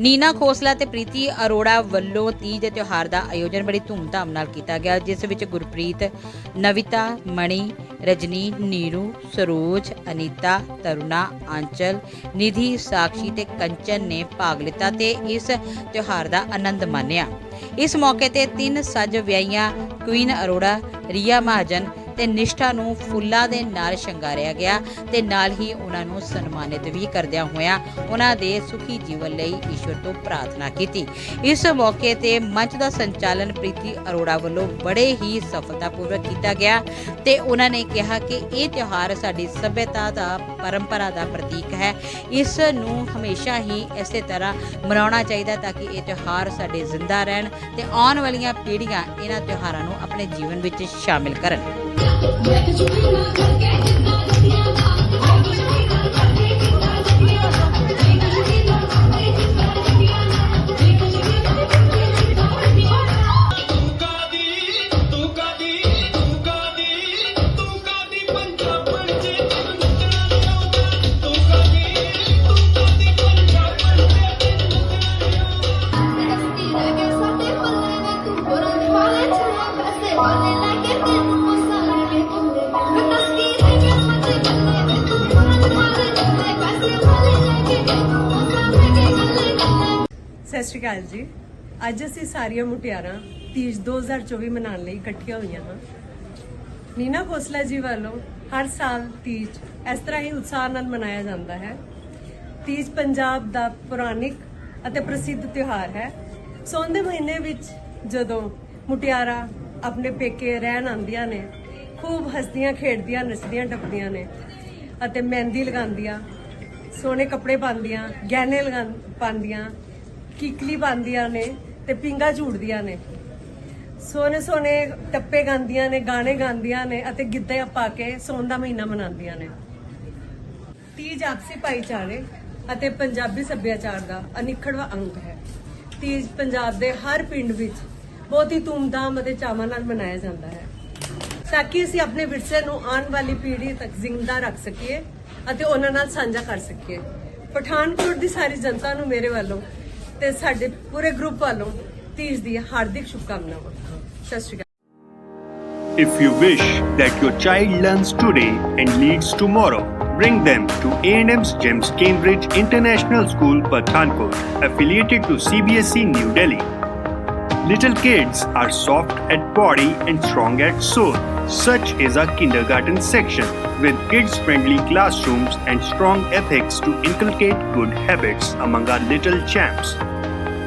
ਨੀਨਾ ਖੋਸਲਾ ਤੇ ਪ੍ਰੀਤੀ ਅਰੋੜਾ ਵੱਲੋਂ ਤੀਜ ਦੇ ਤਿਉਹਾਰ ਦਾ ਆਯੋਜਨ ਬੜੀ ਧੂਮਧਾਮ ਨਾਲ ਕੀਤਾ ਗਿਆ, ਜਿਸ ਵਿੱਚ ਗੁਰਪ੍ਰੀਤ, ਨਵਿਤਾ, ਮਣੀ ਰਜਨੀ ਨੀਰੂ, ਸਰੋਜ, ਅਨੀਤਾ, ਤਰੁਣਾ, ਆਂਚਲ, ਨਿਧੀ, ਸਾਕਸ਼ੀ ਤੇ ਕੰਚਨ ਨੇ ਭਾਗ ਲਿੱਤਾ ਤੇ ਇਸ ਤਿਉਹਾਰ ਦਾ ਆਨੰਦ ਮਾਣਿਆ। ਇਸ ਮੌਕੇ ਤੇ ਤਿੰਨ ਸੱਜ ਵਿਆਹੀਆਂ, ਕੁਈਨ ਅਰੋੜਾ, ਰੀਆ ਮਹਾਜਨ ਤੇ ਨਿਸ਼ਠਾ ਨੂੰ ਫੁੱਲਾਂ ਦੇ ਨਾਲ ਸ਼ਿੰਗਾਰਿਆ ਗਿਆ ਤੇ ਨਾਲ ਹੀ ਉਹਨਾਂ ਨੂੰ ਸਨਮਾਨਿਤ ਵੀ ਕਰਦਿਆਂ ਹੋਇਆਂ ਉਹਨਾਂ ਦੇ ਸੁਖੀ ਜੀਵਨ ਲਈ ਈਸ਼ਵਰ ਤੋਂ ਪ੍ਰਾਰਥਨਾ ਕੀਤੀ। ਇਸ ਮੌਕੇ ਤੇ ਮੰਚ ਦਾ ਸੰਚਾਲਨ ਪ੍ਰੀਤੀ ਅਰੋੜਾ ਵੱਲੋਂ ਬੜੇ ਹੀ ਸਫਲਤਾਪੂਰਵਕ ਕੀਤਾ ਗਿਆ ਤੇ ਉਹਨਾਂ ਨੇ ਕਿਹਾ ਕਿ ਇਹ ਤਿਉਹਾਰ ਸਾਡੀ ਸੱਭਿਅਤਾ ਦਾ, ਪਰੰਪਰਾ ਦਾ ਪ੍ਰਤੀਕ ਹੈ। ਇਸ ਨੂੰ ਹਮੇਸ਼ਾ ਹੀ ਇਸੇ ਤਰ੍ਹਾਂ ਮਨਾਉਣਾ ਚਾਹੀਦਾ ਤਾਂ ਕਿ ਇਹ ਤਿਉਹਾਰ ਸਾਡੇ ਜ਼ਿੰਦਾ ਰਹਿਣ ਤੇ ਆਉਣ ਵਾਲੀਆਂ ਪੀੜ੍ਹੀਆਂ ਇਹਨਾਂ ਤਿਉਹਾਰਾਂ ਨੂੰ ਆਪਣੇ ਜੀਵਨ ਵਿੱਚ ਸ਼ਾਮਿਲ ਕਰਨ। Where did you bring my good ਸਤਿ ਸ਼੍ਰੀ ਅਕਾਲ ਜੀ। ਅੱਜ ਅਸੀਂ ਸਾਰੀਆਂ ਮੁਟਿਆਰਾਂ ਤੀਜ 2024 ਮਨਾਉਣ ਲਈ ਇਕੱਠੀਆਂ ਹੋਈਆਂ ਹਾਂ। ਨੀਨਾ ਖੋਸਲਾ ਜੀ ਵੱਲੋਂ ਹਰ ਸਾਲ ਤੀਜ ਇਸ ਤਰ੍ਹਾਂ ਹੀ ਉਤਸ਼ਾਹ ਨਾਲ ਮਨਾਇਆ ਜਾਂਦਾ ਹੈ। ਤੀਜ ਪੰਜਾਬ ਦਾ ਪੁਰਾਣਿਕ ਅਤੇ ਪ੍ਰਸਿੱਧ ਤਿਉਹਾਰ ਹੈ। ਸੌਣ ਦੇ ਮਹੀਨੇ ਵਿੱਚ ਜਦੋਂ ਮੁਟਿਆਰਾਂ ਆਪਣੇ ਪੇਕੇ ਰਹਿਣ ਆਉਂਦੀਆਂ ਨੇ, ਖੂਬ ਹੱਸਦੀਆਂ, ਖੇਡਦੀਆਂ, ਨੱਚਦੀਆਂ, ਟੱਪਦੀਆਂ ਨੇ ਅਤੇ ਮਹਿੰਦੀ ਲਗਾਉਂਦੀਆਂ, ਸੋਹਣੇ ਕੱਪੜੇ ਪਾਉਂਦੀਆਂ, ਗਹਿਣੇ ਲਗਾ ਪਾਉਂਦੀਆਂ ਕਿਕਲੀ ਪਾਉਂਦੀਆਂ ਨੇ ਤੇ ਪਿੰਗਾ ਝੂੜਦੀਆਂ ਨੇ। ਸੋਹਣੇ ਸੋਹਣੇ ਟੱਪੇ ਗਾਉਂਦੀਆਂ ਨੇ, ਗਾਣੇ ਗਾਉਂਦੀਆਂ ਨੇ ਅਤੇ ਗਿੱਧੇ ਪਾ ਕੇ ਸੌਣ ਦਾ ਮਹੀਨਾ ਮਨਾਉਂਦੀਆਂ ਨੇ। ਤੀਜ ਆਪਸੀ ਭਾਈਚਾਰੇ ਅਤੇ ਪੰਜਾਬੀ ਸੱਭਿਆਚਾਰ ਦਾ ਅਨਿੱਖੜਵਾ ਅੰਗ ਹੈ। ਤੀਜ ਪੰਜਾਬ ਦੇ ਹਰ ਪਿੰਡ ਵਿੱਚ ਬਹੁਤ ਹੀ ਧੂਮਧਾਮ ਅਤੇ ਚਾਵਾਂ ਨਾਲ ਮਨਾਇਆ ਜਾਂਦਾ ਹੈ। ਤਾਂ ਕਿ ਅਸੀਂ ਆਪਣੇ ਵਿਰਸੇ ਨੂੰ ਆਉਣ ਵਾਲੀ ਪੀੜ੍ਹੀ ਤੱਕ ਜ਼ਿੰਦਾ ਰੱਖ ਸਕੀਏ ਅਤੇ ਉਹਨਾਂ ਨਾਲ ਸਾਂਝਾ ਕਰ ਸਕੀਏ। ਪਠਾਨਕੋਟ ਦੀ ਸਾਰੀ ਜਨਤਾ ਨੂੰ ਮੇਰੇ ਵੱਲੋਂ ਤੇ ਸਾਡੇ ਪੂਰੇ ਗਰੁੱਪ ਵੱਲੋਂ ਤੀਜ ਦੀ ਹਾਰਦਿਕ ਸ਼ੁਭਕਾਮਨਾਵਾਂ ਸਤਿ ਸ਼੍ਰੀ ਅਕਾਲ If you wish that your child learns today and leads tomorrow, bring them to A&M's GEMS Cambridge International School, Pathankot, affiliated to CBSE E, New Delhi. Little kids are soft at body and strong at soul. Such is our kindergarten section with kids friendly classrooms and strong ethics to inculcate good habits among our little champs.